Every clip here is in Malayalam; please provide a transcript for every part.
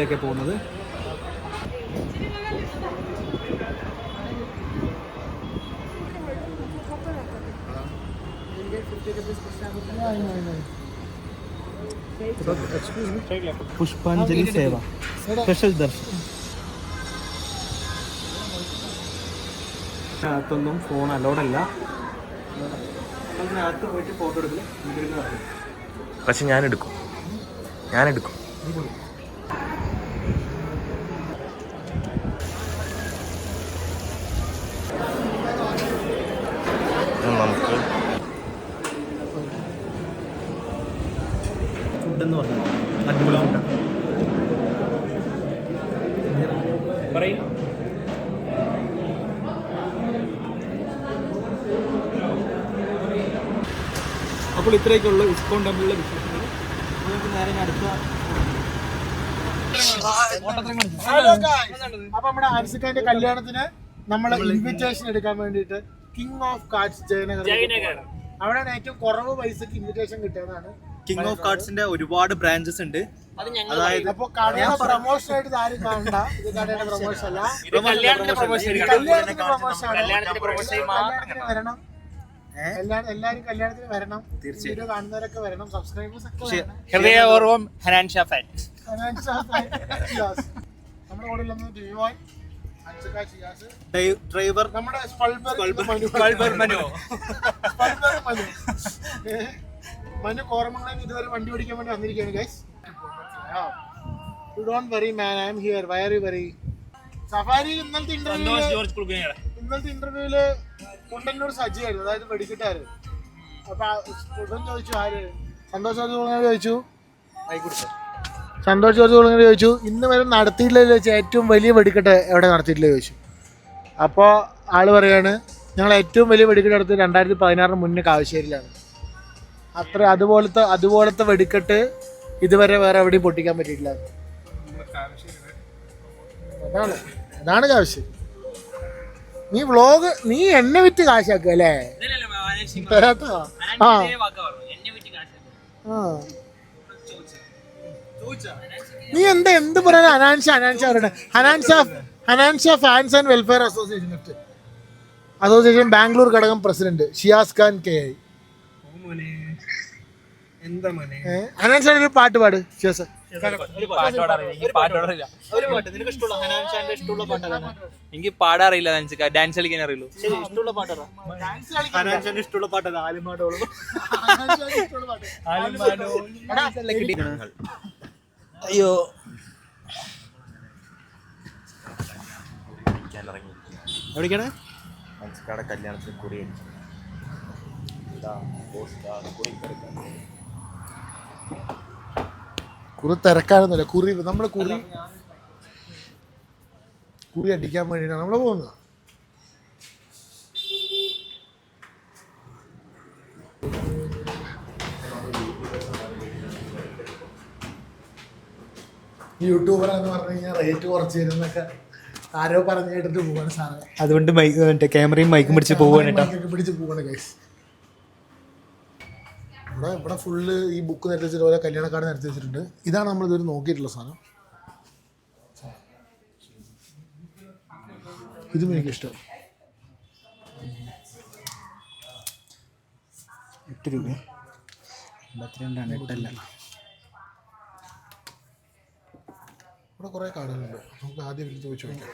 ടെമ്പിളിലേക്ക് പോകുന്നത്. പുഷ്പാഞ്ജലി സേവ സ്പെഷ്യൽ ദർശനം. അകത്തൊന്നും ഫോൺ അലോഡല്ല പോയിട്ട് ഫോട്ടോ പക്ഷെ ഞാൻ എടുക്കും ഞാൻ എടുക്കും അപ്പോൾ ഇത്രയൊക്കെയുള്ള ഇസ്കോൺ ടെമ്പിളിലെ വിശേഷങ്ങൾ. നമുക്ക് നേരെ അടുത്ത അപ്പൊ നമ്മുടെ ആൻസിക്കാന്റെ കല്യാണത്തിന് നമ്മളെ ഇൻവിറ്റേഷൻ എടുക്കാൻ വേണ്ടിട്ട് കിങ് ഓഫ് കാർഡ്സ് ജയനഗർ. അവിടെയാണ് ഏറ്റവും കുറവ് പൈസക്ക് ഇൻവിറ്റേഷൻ കിട്ടിയതാണ്. കിങ് ഓഫ് കാർഡ്സിന്റെ ഒരുപാട് ബ്രാഞ്ചസ് ഉണ്ട്. അതായത് അപ്പൊ കടയുടെ പ്രൊമോഷൻ ആയിട്ട് ആരും കാണണ്ട. ഇത് കടയുടെ പ്രൊമോഷൻ അല്ല. കല്യാണത്തിന്റെ പ്രൊമോഷൻ ആണ്. വരണം. എല്ലാ- എല്ലാരും കല്യാണത്തിന് വരണം. തീർച്ചയായും. കാണുന്നവരൊക്കെ വരണം. സബ്സ്ക്രൈബേഴ്സ് ഒക്കെ വരണം. ഹൃദയപൂർവം ഹനാൻഷ ഫാൻ നമ്മുടെ കൂടെ ഉള്ളത് ഡ്രൈവർ നമ്മുടെ മനു. ഇതുവരെ വണ്ടി ഓടിക്കാൻ വേണ്ടി വന്നിരിക്കുകയാണ് guys you don't worry man I'm here wire very safari ഇന്നലത്തെ ഇന്റർവ്യൂ ജോർജ് കുളുക്കണിയുടെ ഇന്നലത്തെ ഇന്റർവ്യൂൽ കുണ്ടന്നൂർ സജിയായിരുന്നു. അതായത് വെടിക്കിട്ടാര് അപ്പൊ കുണ്ടൻ ചോദിച്ചു ആര്? സന്തോഷ് ജോർജ് കുളങ്ങര ചോദിച്ചു. സന്തോഷ് ജോർജ് കുളങ്ങര ചോദിച്ചു. ഇന്ന് വരെ നടത്തിയിട്ടില്ല വെച്ച് ഏറ്റവും വലിയ വെടിക്കെട്ട് എവിടെ നടത്തിയിട്ടില്ല ചോദിച്ചു. അപ്പോൾ ആൾ പറയാണ് ഞങ്ങൾ ഏറ്റവും വലിയ വെടിക്കെട്ട് നടത്തി രണ്ടായിരത്തി പതിനാറിന് മുന്നേ കാവശ്ശേരിയിലാണ്. അത്ര അതുപോലത്തെ അതുപോലത്തെ വെടിക്കെട്ട് ഇതുവരെ വേറെ എവിടെയും പൊട്ടിക്കാൻ പറ്റിയിട്ടില്ല. അതാണ്. അതാണ് കാവശ്ശേരി. നീ വ്ളോഗ് നീ എന്നെ വിറ്റ് കാശാക്കുക അല്ലേ? ആ. നീ എന്താ എന്ത് പറയാൻ അനാൻഷ അനാൻഷ പറയണേ. Anansha Anansha fans and welfare association association Bangalore ഘടകം president Shiyas Khan K I. Anansha ഒരു പാട്ട് പാട് ഷിയാസ്. എനിക്ക് പാടാറിയില്ല ഹൻസിക്ക ഡാൻസ് കളിക്കാൻ അറിയുള്ളൂ ഇഷ്ടമുള്ള പാട്ടാ ഏതാ? ഹനാൻ ഷാന്റെ ഇഷ്ടമുള്ള പാട്ട്? ആലിമാടോളം അയ്യോ. എവിടേക്കാണ്? മനസ്സിലാടെ കല്യാണത്തിന് കുറി അടിച്ചു ഇതാ പോസ്റ്റ് കുറി കൊടുക്കാം കുറി തിരക്കാനൊന്നുമില്ല. കുറി നമ്മൾ കുറി കുറി അടിക്കാൻ വേണ്ടിയിട്ടാണ് നമ്മൾ പോകുന്നത്. യൂട്യൂബർ എന്ന് പറഞ്ഞു കഴിഞ്ഞാൽ റേറ്റ് കുറച്ച് തരുന്നൊക്കെ ആരോ പറഞ്ഞു കേട്ടിട്ട് പോവാണ് സാറേ. അതുകൊണ്ട് മൈക്ക് മറ്റേ ക്യാമറയും മൈക്കും പിടിച്ച് പോവാണ് കേട്ടോ. പിടിച്ച് പോവാണ് ഗൈസ് ഇവിടെ ഇവിടെ ഫുള്ള് ഈ ബുക്ക് നിരത്തി വെച്ചിട്ട് ഓരോ കല്യാണക്കാട് നിരത്തി വെച്ചിട്ടുണ്ട്. ഇതാണ് നമ്മൾ ഇതുവരെ നോക്കിയിട്ടുള്ള സാധനം. ഇതും എനിക്കിഷ്ടം എട്ട് രൂപ എൺപത്തിരണ്ടാണ് എട്ടല്ല. ഇവിടെ കുറേ കാർഡുകളുണ്ട്. നമുക്ക് ആദ്യം വിളിച്ച് ചോദിച്ചു നോക്കാം.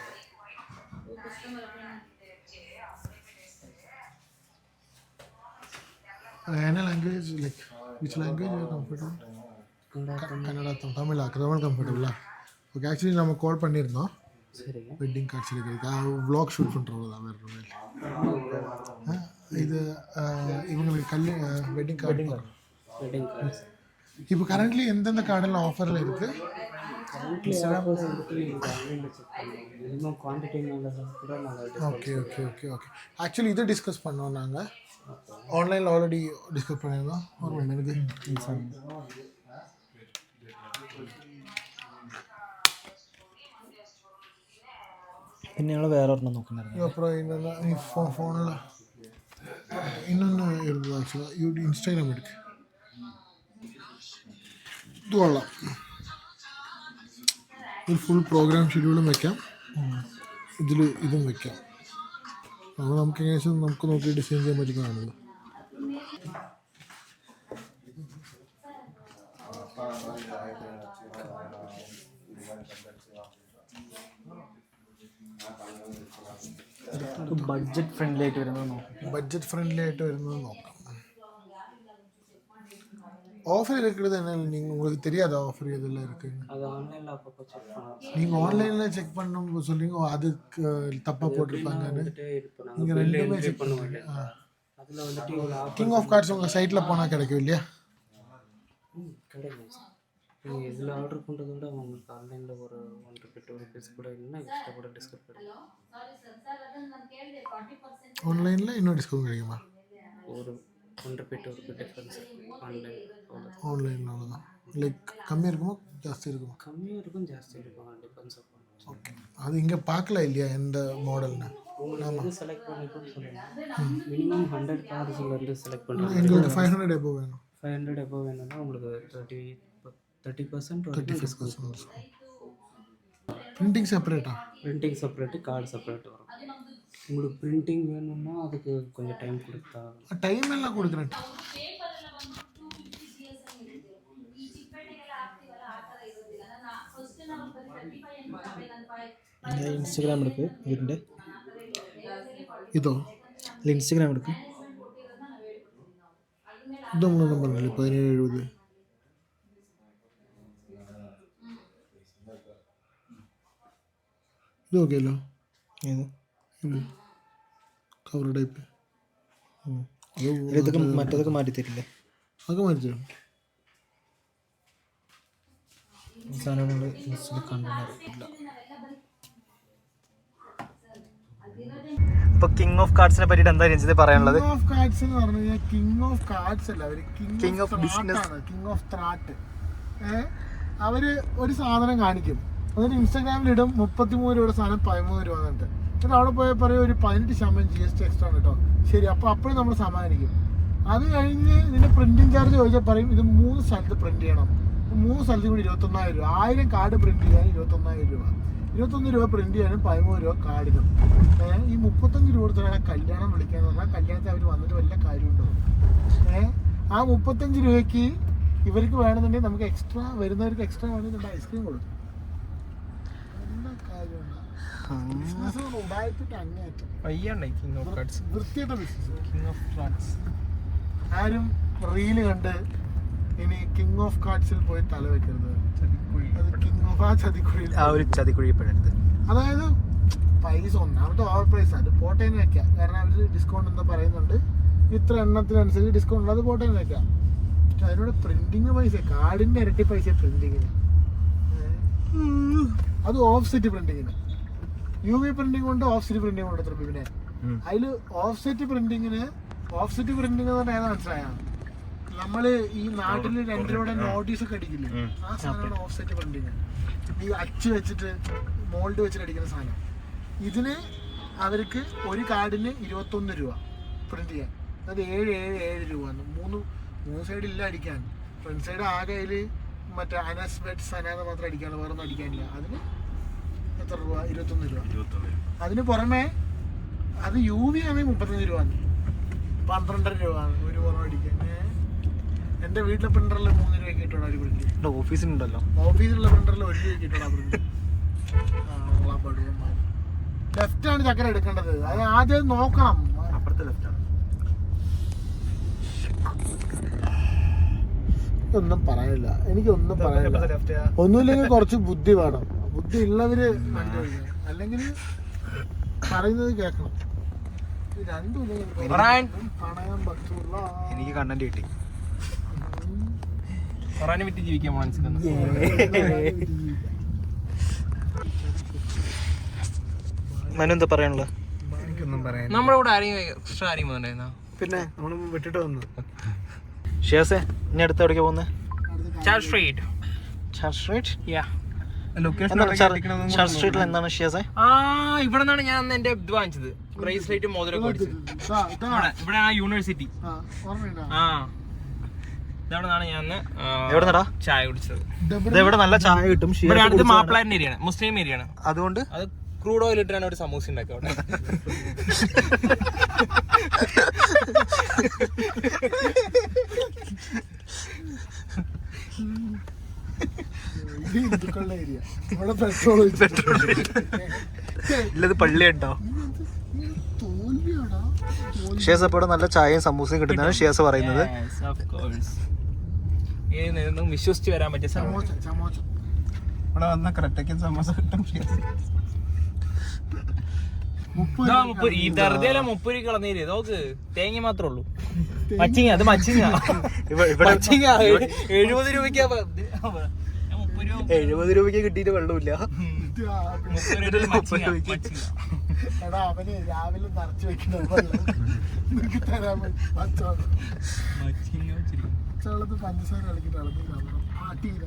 என்ன language like which language comfortable Kannada தமிழா தமிழ் கம்ஃபர்டபுளா ஓகே ஆக்சுவலி நம்ம கால் பண்ணியிருந்தோம். சரி. வெட்டிங் கார்ட்ஸ் எடுக்கிறதுக்காக வ்ளாக் ஷூட் பண்ணுறவங்க தான் வேறு மாதிரி இது இவங்களுக்கு கல் வெட்டிங் கார்டு வெட்டிங் இப்போ கரண்ட்லி எந்தெந்த கார்டெல்லாம் ஆஃபரில் இருக்குது okay okay okay okay actually இதை டிஸ்கஸ் பண்ணோம் நாங்கள் ഓൺലൈനിൽ ഓൾറെഡി ഡിസ്കസ് പറയുന്നു ഓർമ്മയുണ്ട് പിന്നെ ഞങ്ങൾ വേറെ ഒരെണ്ണം നോക്കുന്നുണ്ടായിരുന്നു. ഫോണിൽ ഇന്നൊന്നും ഇൻസ്റ്റാഗ്രാം എടുക്ക. ഇത് കൊള്ളാം. ഒരു ഫുൾ പ്രോഗ്രാം ഷെഡ്യൂളും വെക്കാം. ഇതിൽ ഇതും വെക്കാം. അപ്പോൾ നമുക്ക് ഏകദേശം നമുക്ക് നോക്കി ഡിസൈൻ ചെയ്യാൻ പറ്റുന്നതാണല്ലോ ബഡ്ജറ്റ് ഫ്രണ്ട്ലി ആയിട്ട് വരുന്നത് നോക്കാം. ബഡ്ജറ്റ് ഫ്രണ്ട്ലി ആയിട്ട് വരുന്നത് നോക്കാം. ஆஃபர் இருக்கிறது என்ன நீங்கள் உங்களுக்கு தெரியாத ஆஃபர் எதெல்லாம் இருக்குன்னு அது ஆன்லைனில் அப்பப்போ செக் பண்ணலாம். நீங்கள் ஆன்லைனில் செக் பண்ணணும் சொல்றீங்க அதுக்கு தப்பாக போட்டிருப்பாங்கன்னு நாங்கள் ரெண்டுமே செக் பண்ணுவோம் பண்ணுவீங்க இல்லையா அதில் வந்துட்டு கிங் ஆஃப் கார்ட்ஸ் உங்கள் சைட்டில் போனால் கிடைக்கும் இல்லையா? கிடைக்கும். நீங்கள் இதில் ஆர்டர் பண்ணுறத விட உங்களுக்கு ஆன்லைனில் ஒரு ஒன் ருபி டூ ருபீஸ் கூட இல்லைன்னா எக்ஸ்ட்ரா கூட டிஸ்கவுண்ட் கிடைக்கும். ஆன்லைனில் இன்னும் டிஸ்கவுண்ட் கிடைக்குமா? ஒரு one rupee two rupee difference online ஆன்லைனால தான் லைக் கம்மியாக இருக்குமா? ஜாஸ்தி இருக்குமா? கம்மியாக இருக்கும் ஜாஸ்தி இருக்கும். டிபெண்ட்ஸ் ஓகே அது இங்கே பார்க்கல இல்லையா எந்த மாடல்னு உங்களுக்கு செலக்ட் பண்ணிக்கோன்னு சொல்லுங்கள் மினிமம் ஹண்ட்ரட் கார்ஸ்லேருந்து செலக்ட் பண்ணுறோம் ஃபைவ் ஹண்ட்ரட் எபோ வேணும்? ஃபைவ் ஹண்ட்ரட் எபோ வேணும்னா உங்களுக்கு thirty thirty percent thirty five percent printing செப்பரேட்டா printing separate card separate வரும். உங்களுக்கு பிரிண்டிங் வேணும்னா அதுக்கு கொஞ்சம் டைம் கொடுத்தா டைம் எல்லாம் கொடுக்குறேன். ഇൻസ്റ്റഗ്രാം എടുക്ക് ഇതിന്റെ ഇതോ? അല്ല ഇൻസ്റ്റഗ്രാം എടുക്ക്. ഇത് നമ്പർ പറഞ്ഞില്ല പതിനേഴ് എഴുപത്. ഇത് ഓക്കെയല്ലോ? ഏത്? കവർ ടൈപ്പ് ഇതൊക്കെ മറ്റതൊക്കെ മാറ്റി തരില്ലേ? അതൊക്കെ മാറ്റി തരും. സാധനങ്ങൾ കണ്ടിട്ടില്ല കിങ് ഓഫ് കാർഡ്സിനെ പറ്റിയിട്ട് എന്താ രഞ്ജിത് പറയാനുള്ളത്? കിങ് ഓഫ് കാർഡ്സ് എന്ന് പറഞ്ഞു കഴിഞ്ഞാൽ കിങ് ഓഫ് കാർഡ്സ് അല്ല അവർ king of business king of ത്രാട്ട് അവർ ഒരു സാധനം കാണിക്കും. എന്നിട്ട് ഇൻസ്റ്റാഗ്രാമിൽ ഇടും മുപ്പത്തിമൂന്ന് രൂപയുടെ സാധനം പതിമൂന്ന് രൂപ എന്നിട്ട് എന്നിട്ട് അവിടെ പോയാൽ പറയും ഒരു പതിനെട്ട് ശതമാനം ജി എസ് ടി എക്സ്ട്രാ കേട്ടോ ശരി അപ്പോൾ അപ്പോഴും നമ്മൾ സമാധാനിക്കും അത് കഴിഞ്ഞ് ഇതിന്റെ പ്രിന്റിംഗ് ചാർജ് ചോദിച്ചാൽ പറയും ഇത് മൂന്ന് സ്ഥലത്ത് പ്രിന്റ് ചെയ്യണം. മൂന്ന് സ്ഥലത്ത് കൂടി ഇരുപത്തൊന്നായിരം രൂപ. ആയിരം കാർഡ് പ്രിന്റ് ചെയ്യാൻ ഇരുപത്തൊന്നായിരം രൂപ. ഇരുപത്തൊന്ന് രൂപ പ്രിന്റ് ചെയ്യാനും പതിമൂന്ന് രൂപ കാർഡിനും ഈ മുപ്പത്തഞ്ച് രൂപ കൊടുത്താണ് കല്യാണം വിളിക്കാന്ന് പറഞ്ഞാൽ കല്യാണത്തിൽ അവർ വന്നിട്ട് വല്ല കാര്യമുണ്ടോ? ഏഹ് ആ മുപ്പത്തഞ്ച് രൂപയ്ക്ക് ഇവർക്ക് വേണമെന്നുണ്ടെങ്കിൽ നമുക്ക് എക്സ്ട്രാ വരുന്നവർക്ക് എക്സ്ട്രാ വേണമെന്നുണ്ട് ഐസ്ക്രീം കൊടുക്കും. വൃത്തിയായിട്ട ബിസിനസ് ആരും റീൽ കണ്ട് ഇനി കിങ് ഓഫ് കാർഡ്സിൽ പോയി തല വെക്കരുത്. അത് കിങ് ഓഫ് ആ ചതിക്കുഴിയിൽ ആ ഒരു ചതിക്കുഴി പെടരുത്. അതായത് പൈസ ഒന്നാമത്തെ ഓവർ പ്രൈസ് അത് പോട്ടേന്ന് വെക്കാം. കാരണം അവർ ഡിസ്കൗണ്ട് എന്താ പറയുന്നുണ്ട്? ഇത്ര എണ്ണത്തിനനുസരിച്ച് ഡിസ്കൗണ്ട് ഉള്ളത് പോട്ടേന്ന് വെക്കാം. പക്ഷെ അതിനോട് പ്രിന്റിങ് പൈസ കാർഡിന്റെ ഇരട്ടി പൈസ പ്രിന്റിങ്ങിന് അത് ഓഫ് സെറ്റ് പ്രിന്റിങ്ങിന് യു വി പ്രിന്റിംഗ് കൊണ്ട് ഓഫ് സെറ്റ് പ്രിന്റിംഗ് കൊണ്ട് എത്ര അതിൽ ഓഫ് സെറ്റ് പ്രിന്റിങ്ങിന് ഓഫ് സെറ്റ് പ്രിന്റിംഗ് എന്ന് പറഞ്ഞാൽ ഏതാ മനസ്സിലായ? നമ്മൾ ഈ നാട്ടിൽ രണ്ടിലൂടെ നോട്ടീസ് ഒക്കെ അടിക്കില്ലേ? ആ സാധനമാണ് ഓഫ്സെറ്റ് പ്രിന്റിങ് ഈ അച്ച് വെച്ചിട്ട് മോൾഡ് വെച്ചിട്ട് അടിക്കുന്ന സാധനം. ഇതിന് അവർക്ക് ഒരു കാർഡിന് ഇരുപത്തൊന്ന് രൂപ പ്രിന്റ് ചെയ്യാൻ. അത് ഏഴ് ഏഴ് ഏഴ് രൂപ. മൂന്ന് മൂന്ന് സൈഡ് ഇല്ല അടിക്കാൻ. ഫ്രണ്ട് സൈഡ് ആകെ അതിൽ മറ്റേ അനസ് ബെറ്റ്സ് അനാഥ മാത്രം അടിക്കാനുള്ള വേറെ ഒന്നും അടിക്കാനില്ല. അതിന് എത്ര രൂപ? ഇരുപത്തൊന്ന് രൂപ. അതിന് പുറമെ അത് യു വി ആണെങ്കിൽ മുപ്പത്തഞ്ച് രൂപ. പന്ത്രണ്ടര രൂപ. ഒരു പുറം അടിക്കാൻ. ഏ? എന്റെ വീട്ടിലെ പ്രിന്ററിൽ മൂന്ന് രൂപയ്ക്ക് ഒരു പ്രിന്റ് ഓഫീസിലുണ്ടല്ലോ. ഓഫീസിലുള്ള പ്രിന്ററിൽ ഒരു രൂപയ്ക്ക് കിട്ടണം പ്രിന്റ് ലെഫ്റ്റ് ആണ് ചക്കര എടുക്കേണ്ടത്. അത് ആദ്യം നോക്കണം. അപ്പുറത്തെ ലെഫ്റ്റ് ആണ്. ഒന്നും പറയാനില്ല എനിക്കൊന്നും പറയാനില്ല ഒന്നുമില്ലെങ്കിൽ കുറച്ച് ബുദ്ധി വേണം. ബുദ്ധി ഉള്ളവര് അല്ലെങ്കിൽ പറയുന്നത് കേൾക്കണം ഇത് രണ്ടും ഇല്ലെങ്കിൽ പണയം പറ്റുള്ള എനിക്ക് കണ്ടന്റ് കിട്ടി. ഫറാനെ വിറ്റ് ജീവിക്കാൻ മനസ്സിലാക്കുന്നു മനു എന്താ പറയാനുള്ളത് എനിക്കൊന്നും പറയാൻ നമ്മുടെ കൂടെ ആരെയും എക്സ്ട്രാ ആരെയും വന്നായിരുന്നോ പിന്നെ നമ്മൾ വിട്ടിട്ട് വന്നു. ഷിയാസേ ഇനി അടുത്ത് എവിടേക്ക് പോകുന്നത് Church Street. Church Street? Yeah സ്ട്രീറ്റിൽ എന്താണ് ഷിയാസേ? ആ ഇവിടെ നിന്നാണ് ഞാൻ അന്ന് എന്റെ ഇത് വാങ്ങിച്ചത്. ബ്രേസ്ലെറ്റ് മോതിരൊക്കെ മേടിച്ചത്. ഇവിടെ യൂണിവേഴ്സിറ്റി ആ. ചായ കുടിച്ചത്. ഇവിടെ നല്ല ചായ കിട്ടും? അടുത്ത് ഏരിയയാണ് മുസ്ലിം ഏരിയയാണ് അതുകൊണ്ട്? അത് ക്രൂഡ് ഓയിൽ ഇട്ടാണ് ഒരു സമൂസ ഉണ്ടാക്കുക ഹിന്ദുക്കളുടെ ഏരിയ. ഇവിടെ പെട്രോൾ ഇല്ലത് നല്ല ചായയും സമൂസയും കിട്ടുന്നതാണ് ഷിയാസ് പറയുന്നത്. നേരത്തും വിശ്വസിച്ച് വരാൻ പറ്റിയ ചമോച്ച ചമോച്ച ഇവിടെ വന്ന കറക്റ്റയ്ക്ക് സമോസ കിട്ടും. ഈ വെറുതെ മുപ്പത് കളന്നേരി നോക്ക് തേങ്ങ മാത്രമേ ഉള്ളൂ. മച്ചിങ്ങ അത് മച്ചിങ്ങ ഇവിടെ മച്ചിങ്ങ എഴുപത് രൂപയ്ക്ക് രൂപ എഴുപത് രൂപയ്ക്ക് കിട്ടിയിട്ട് വെള്ളമില്ല. എടാ അവന് രാവിലെ നിറച്ചു വെക്കുന്ന മച്ചിങ്ങ പച്ചവെള്ളത്തിൽ പഞ്ചസാര കളിക്കിട്ട് ഇളക്കി പാട്ടിയില്ല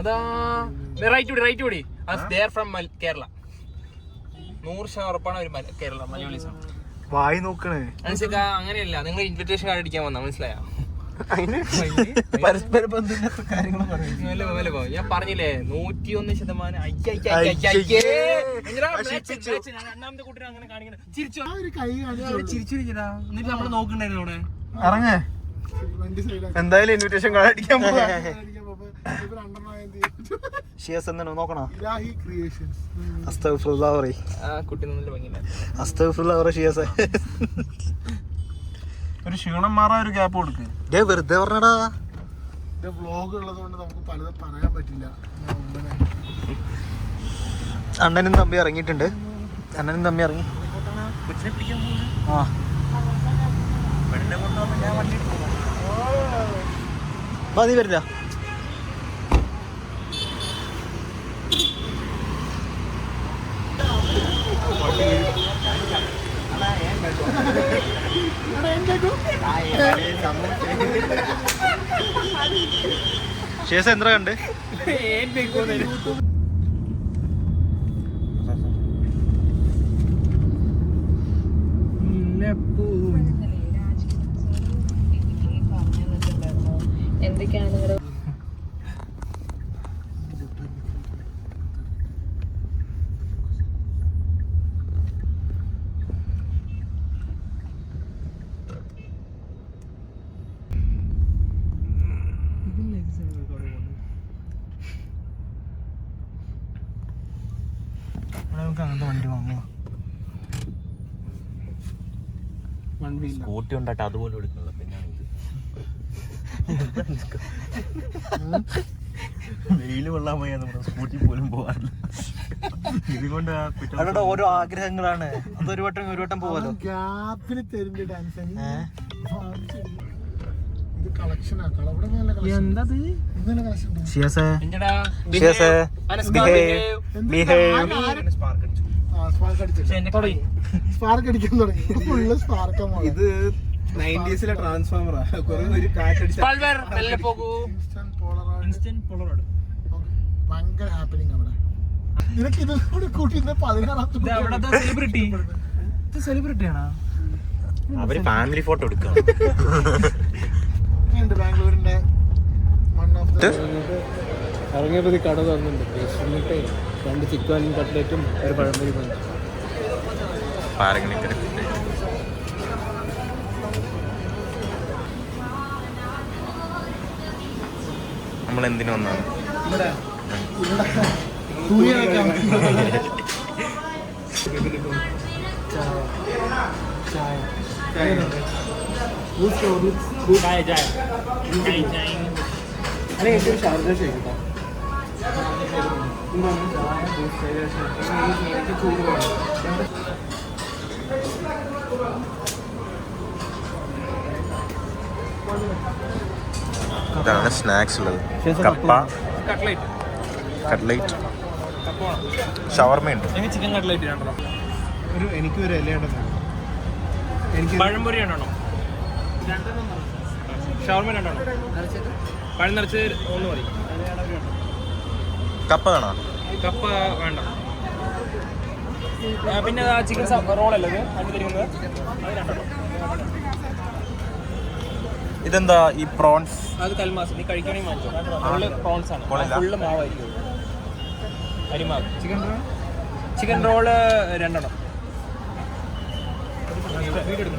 അതാ റൈറ്റ് കൂടി റൈറ്റ് കൂടി. ദേർ ഫ്രം കേരള നൂറ് ശതമാനം ഉറപ്പാണ് ഒരു കേരള മലയാളീസ് വായി നോക്കണേ. മനസ്സിലാക്ക അങ്ങനെയല്ല. നിങ്ങൾ ഇൻവിറ്റേഷൻ കാർഡ് അടിക്കാൻ വന്ന മനസ്സിലായോ? പരസ്പര ബന്ധമില്ലാത്ത കാര്യങ്ങൾ പറയും മെല്ലെ പോ, മെല്ലെ പോ. ഞാൻ പറഞ്ഞില്ലേ നൂറ്റി ഒന്ന് ശതമാനം ചിരിച്ചോ. ആ ഒരു കൈ അവർ ചിരിച്ചു. എന്നിട്ട് നമ്മൾ നോക്കണ്ടായിരുന്നു അവിടെ ഇറങ്ങേ. എന്തായാലും ഇൻവിറ്റേഷൻ കാർഡ് അടിക്കാൻ? ഷിയാസ് എന്താണ്? നോക്കണോ? അസ്തഫുള്ള പറയും. അസ്തഫുള്ള പറ ഷിയാസ് ഒരു ക്ഷീണം മാറാൻ ഒരു ഗ്യാപ്പ് കൊടുക്ക്. ഡേ വെറുതെ പറഞ്ഞടാ. ഇത് വ്ളോഗ് ഉള്ളത് നമുക്ക് പലതും പറയാൻ പറ്റില്ല. ഞാൻ അണ്ണനും തമ്പി ഇറങ്ങിയിട്ടുണ്ട്. അണ്ണനും തമ്പി ഇറങ്ങി. ആ. വാ, നീ വരില്ല ശേഷം എന്താ കണ്ട് സ്കൂട്ടി ഉണ്ടായിട്ട് അതുപോലെ എടുക്കുന്നില്ല പിന്നെ വെയിൽ കൊള്ളാൻ പോയാ നമ്മുടെ സ്കൂട്ടി പോലും പോവാറില്ല ഇതുകൊണ്ട് ആ അവരുടെ ഓരോ ആഗ്രഹങ്ങളാണ്. അതൊരു വട്ടം ഒരു വട്ടം പോവാലോ. ഗ്യാപ്പിൽ തരുന്ന ഡാൻസ് ബിഹേവ്. ബിഹേവ്. ആ സ്പാർക്ക് അടിച്ചില്ല. സ്പാർക്ക് അടിക്കാൻ തുടങ്ങി. ഫുള്ള് സ്പാർക്കാണ് ഇത് നയന്റീസിലെ ട്രാൻസ്ഫോമറാ കുറെ ഒരു കാറ്റടിച്ച പൾവർ മെല്ലെ പോകൂ. ഇൻസ്റ്റന്റ് പോളറോയിഡ് ഇൻസ്റ്റന്റ് പോളറോഡ് ഭയങ്കര ഹാപ്പനിങ് അവിടെ നിനക്ക് ഇത് കൂടി കൂട്ടി പതിനാറാമത്തെ സെലിബ്രിറ്റി ഇത് സെലിബ്രിറ്റി ആണോ? അവർ ഫാമിലി ഫോട്ടോ എടുക്കാം ബാംഗ്ലൂരിന്റെ വൺ ഓഫ് ദ ഇറങ്ങിയപ്പോൾ കട തുറന്നുണ്ട് എന്നിട്ട് രണ്ട് ചിക്കൻ കട്ട്ലറ്റും ഒരു പഴംപൊരി പഞ്ച് പാരഗണിക്കര നമ്മൾ എന്തിനു വന്നാണ്? തുണിയൊക്കെ ചായ ചായ ചായ. ചായ അല്ലെങ്കിൽ ഏറ്റവും ഷാർജ ചെയ്യട്ടോ ഇതാണ് സ്നാക്സ് ഉള്ളത്. കപ്പ. കട്ട്ലേറ്റ് ഷവർമയുണ്ട്. എനിക്ക് ചിക്കൻ കട്ട്ലേറ്റ് ഒരു എനിക്ക് ഒരു ഇല എനിക്ക് പഴംപൊരി രണ്ടെണ്ണം. ഷവർമ രണ്ടെണ്ണം. പഴം നിറച്ച് ഒന്ന് മതി. കപ്പ വേണോ? കപ്പ വേണ്ട. പിന്നെ ആ ചിക്കൻ റോളല്ലേ ഇത്? അതിന് തരുന്നത് അത് രണ്ടെണ്ണം. ഇതെന്താ ഈ പ്രോൺസ്? അത് കൽമാസ്. നീ കഴിക്കണേ വാങ്ങിച്ചോ ഫുള്ള് പ്രോൺസ് ആണ്. ഫുള്ള് മാവായിരിക്കും അരിമാവ്. ചിക്കൻ റോൾ ചിക്കൻ റോൾ രണ്ടെണ്ണം.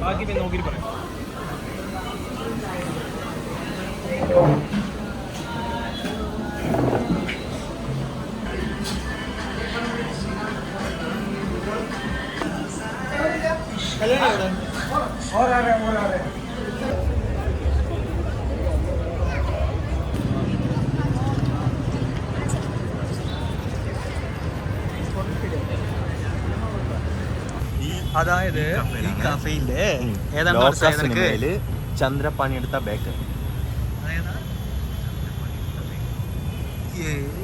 ബാക്കി പിന്നെ നോക്കിയിട്ട് പറയാം. അതായത് ഈ മനസ്സിലായോ നിനക്ക്? ചന്ദ്രപ്പാണി എടുത്ത ബേക്കറി അങ്ങോട്ട്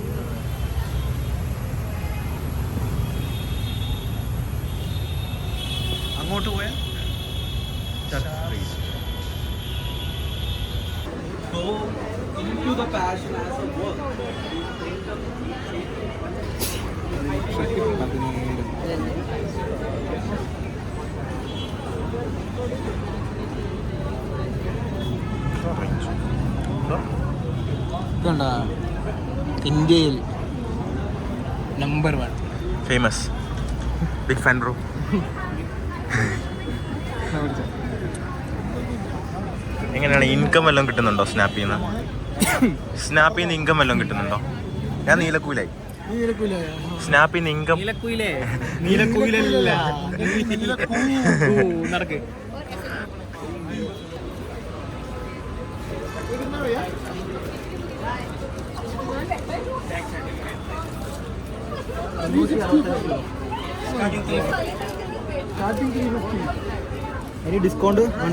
ഇതുണ്ട? ഇന്ത്യയിൽ number one famous big fan bro എങ്ങനെയാണ് ഇൻകം വല്ലതും കിട്ടുന്നുണ്ടോ സ്നാപ്പിൽ നിന്ന് സ്നാപ്പിൽ നിന്ന് ഇൻകം വല്ലതും കിട്ടുന്നുണ്ടോ? ഞാൻ നീലക്കൂലായി സ്നാപ്പിൽ നിന്ന് income discount one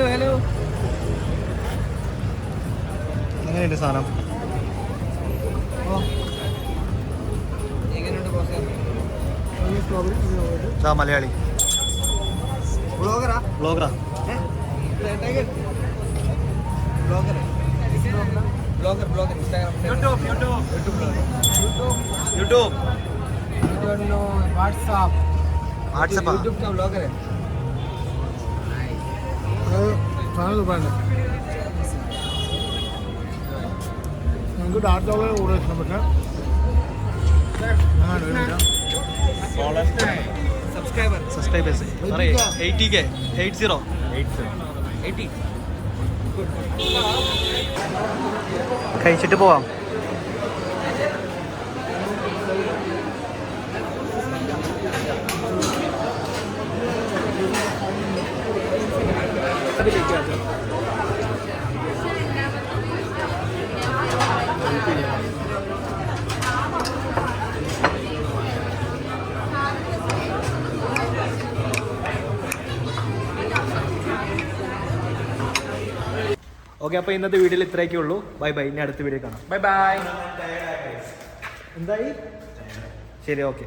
hello hello. എങ്ങനെയുണ്ട് സാധനം? മലയാളി. ബ്ലോഗറാ ബ്ലോഗറാ blogger blogger Instagram YouTube YouTube YouTube YouTube YouTube WhatsApp WhatsApp YouTube blogger സാധനം സൂപ്പറാണ് ഞങ്ങൾക്ക് ഡാർക്ക് ചോക്ലേറ്റ് ഇഷ്ടം പക്ഷേ സബ്സ്ക്രൈബേഴ്സ് കഴിച്ചിട്ട് പോവാം. ഓക്കെ അപ്പോൾ ഇന്നത്തെ വീഡിയോയിൽ ഇത്രയൊക്കെ ഉള്ളൂ. Bye bye. ഇനി അടുത്ത വീഡിയോ കാണാം. ബൈ ബൈ എന്തായി? ശരി ഓക്കെ.